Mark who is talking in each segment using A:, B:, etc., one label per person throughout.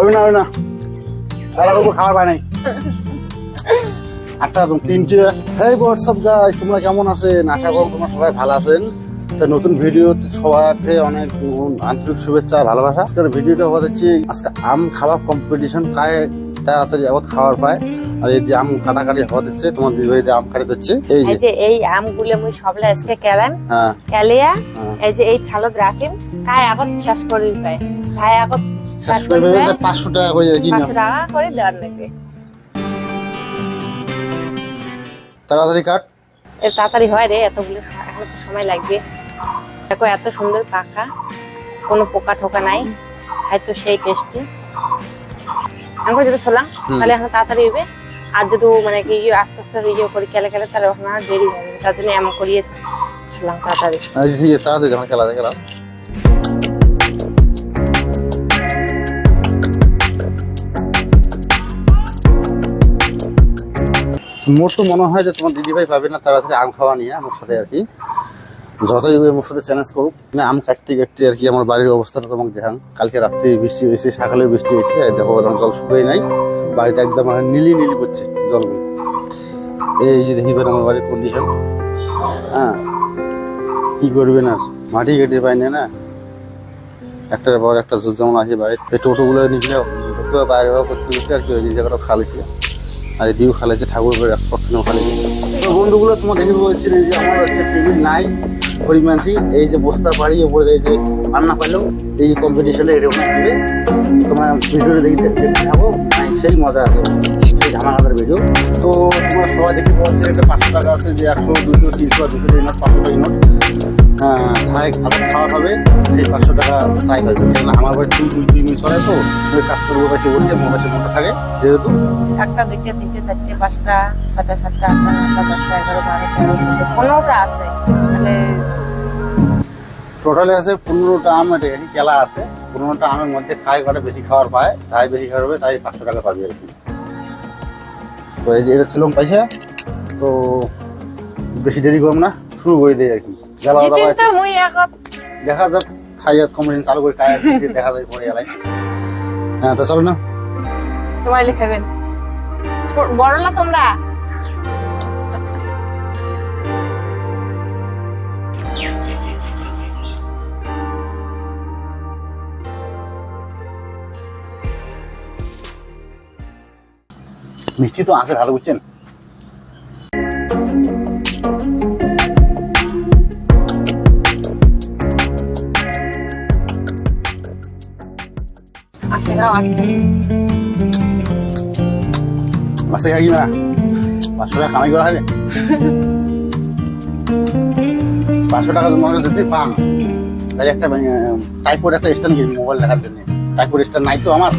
A: ওই না ওই না তারা করব খাবার পায় নাই। আটটা তিনটে। হেই হোয়াটসঅ্যাপ গাইস তোমরা কেমন আছেন? আশা করো তোমরা সবাই ভালো আছেন। তো নতুন ভিডিও সবাইকে অনেক আন্তরিক শুভেচ্ছা ভালোবাসা। আজকের ভিডিওটা হচ্ছে আজকে আম খাওয়া কম্পিটিশন কায় তাড়াতাড়ি আবার খাওয়ার পায়। আর এই যে আম কাটাকাটি হওয়া দিচ্ছে তোমার দিদি আম কাটি দিচ্ছে এই যে
B: এই আমগুলো মুই সবলা আজকে কেলাম।
A: হ্যাঁ।
B: কেলিয়া
A: হ্যাঁ।
B: এই যে এই থালত রাখিম। কাই আগত শেষ করি পাই ভাই আগত শেষ করি পাই
A: পাঁচশো টাকা করে
B: পাঁচশো টাকা করে দেওয়ার নাকি
A: তাড়াতাড়ি কাট।
B: এর তাড়াতাড়ি হয় রে এতগুলো এখন তো সময় লাগবে। দেখো এত সুন্দর পাখা কোনো পোকা ঠোকা নাই। হয়তো সেই টেস্টি। এখন যদি শোলাম তাহলে এখন তাড়াতাড়ি হবে আর যদি মানে কি আস্তে আস্তে ইয়ে করি খেলে কেলে তাহলে ওখানে আর দেরি হবে। তার জন্য এমন করিয়ে শোলাম তাড়াতাড়ি।
A: তাড়াতাড়ি যখন খেলা দেখলাম। মোর তো মনে হয় যে তোমার দিদিভাই পাবে না তাড়াতাড়ি আম খাওয়া নিয়ে আমার সাথে আর কি। যতই আমার সাথে চ্যালেঞ্জ করুক মানে আম কাটতে কাটতে আর কি আমার বাড়ির অবস্থাটা তোমাকে দেখান। কালকে রাত্রে বৃষ্টি হয়েছে, সকালে বৃষ্টি হয়েছে দেখো জল শুকিয়ে নাই। বাড়িতে একদম আর নীলি নীলি পড়ছে জলগুলো এই যে দেখিবেন আমার বাড়ির কন্ডিশন হ্যাঁ কি করবেন আর? মাটি কেটে পাই না একটার পর একটা যেমন আছে বাড়ির, এই টোটোগুলো ঢুকে বাইরে করতে করতে আর কি ওই জায়গাটা খালিছে আর এদিকেও খালিছে ঠাকুর পক্ষেও খালিছে বন্ধুগুলো, তোমার দেখে বলছি যে আমার হচ্ছে টেবিল নাই পরিমাণটি এই যে বস্তা বাড়ি ওপরে এই যে রান্না পাইলেও এই কম্পিটিশনে এটা থাকবে। তোমরা ভিডিওটা দেখতে দেখতে থাকো। সেই মজা আছে। সেই ধামাকাদার ভিডিও তো তোমরা সবাই দেখে বলছে এটা পাঁচশো টাকা আছে, যে একশো, দুশো, তিনশো, দুশো টাকা নোট পাঁচশো টাকা নোট তাই খাবার খাওয়ার হবে। সেই পাঁচশো টাকা তাই পাবে কেন আমার বাড়ি দুই দুই দুই মিনিট করে তো ওই কাজ করব কাছে উঠতে মোর কাছে মোটা থাকে, যেহেতু।
B: একটা দুইটা, তিনটে, চারটে, পাঁচটা ছটা সাতটা, আটটা নটা দশটা এগারো বারো তেরো চোদ্দ পনেরোটা আছে। তাহলে
A: টোটালে আছে পনেরোটা আম এটা এখানে কেলা আছে। পনেরোটা আমের মধ্যে খাই কটা বেশি খাওয়ার পায় যাই বেশি খাওয়ার হবে তাই পাঁচশো টাকা পাবে আর কি তো এই যে এটা ছিল পয়সা তো বেশি দেরি করব না শুরু করে দিই আর কি। জ্বালা দেখা যাক খাইয়াত কম্পিটিশন চালু করে খাই দেখা যায় পরে এলাই। হ্যাঁ তো চলো না।
B: তোমার লিখাবেন। বড় না তোমরা?
A: মিষ্টি তো আছে ভালো বুঝছেন
B: আসতে
A: মাসে খাই না। পাঁচশো টাকা কামাই করা হবে। পাঁচশো টাকা হয় যদি পান একটা টাইপোর একটা স্ট্যান্ড কিনি মোবাইল দেখার জন্য। টাইপোর স্ট্যান্ড নাই তো আমার।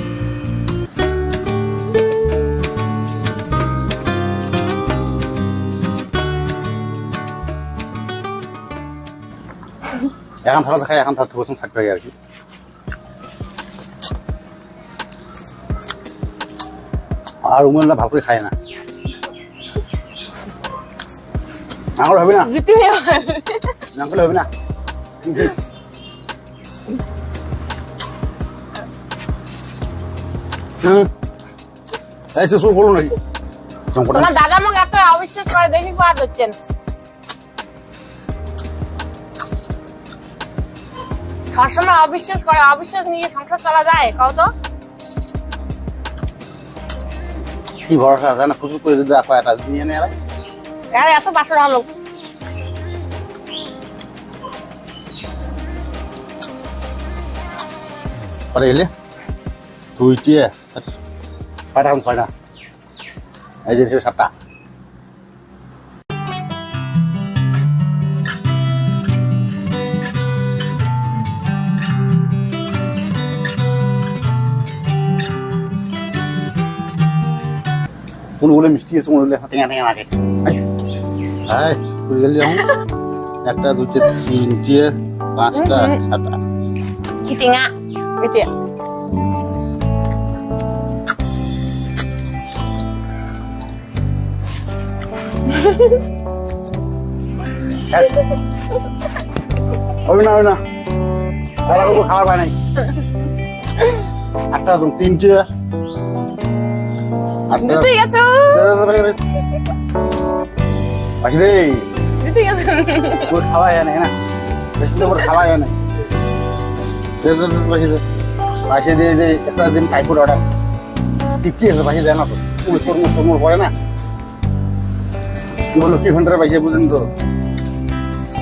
A: এখন থাকা খাই এখন থাকতে বসুন থাকতে আর কি। আর উমেনরা ভালো করে খায় না। আঙুল হবে না? আঙুল হবে না? এই সে শুরু করল নাকি?
B: দাদা আমাকে এত অবিশ্বাস করে দেখি পার হচ্ছেন সবসময় অবিশ্বাস করে অবিশ্বাস নিয়ে সংসার চলা যায় কও তো
A: কি ভরসা আছে না খুচুর করে যদি আপা এটা নিয়ে নেয়
B: আর এত বাসর আলো
A: পরে এলে দুইটি ছয়টা এখন ছয়টা এই যে সাতটা কোনগুলো মিষ্টি আছে কোনগুলো টেঙা টেঙা লাগে। হ্যাঁ বুঝে গেলি এখন? একটা দুইটে তিনটে পাঁচটা সাতটা
B: কি
A: হবে না হবে না। কোনো খাবার পায় নাই। তুমি তিনটে। আটটা
B: দিতে গেছো
A: পাশে রে
B: দিতে গেছো
A: তোর খাওয়া না না? বেশি তো খাওয়া না। দে দে দে পাশে পাশে দিয়ে যে একটা দিন টাইপুর অর্ডার টিপটি আছে পাশে দেয় না তো। তরমুজ তরমুজ পড়ে না? কি বলো কি ঘণ্টার পাইছে বুঝেন তো?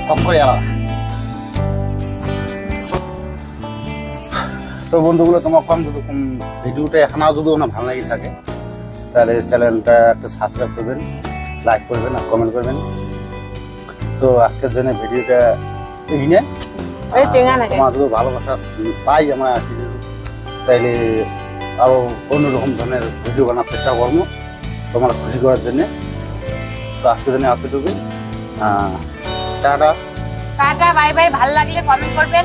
A: সব করে আলাদা। তো বন্ধুগুলো তোমার কম যদি ভিডিওটা এখনও যদি ওনা ভালো লাগে থাকে তাহলে চ্যানেলটা একটা সাবস্ক্রাইব করবেন লাইক করবেন আর কমেন্ট করবেন। তো আজকের জন্য ভিডিওটা এই নিয়ে। যদি ভালোবাসা পাই আমরা আর কি। তাইলে আরও অন্যরকম ধরনের ভিডিও বানার চেষ্টা করব তোমার খুশি করার জন্যে। তো আজকের জন্য এতটুকুই। টাটা।
B: টাটা বাই বাই ভালো লাগলে কমেন্ট করবেন।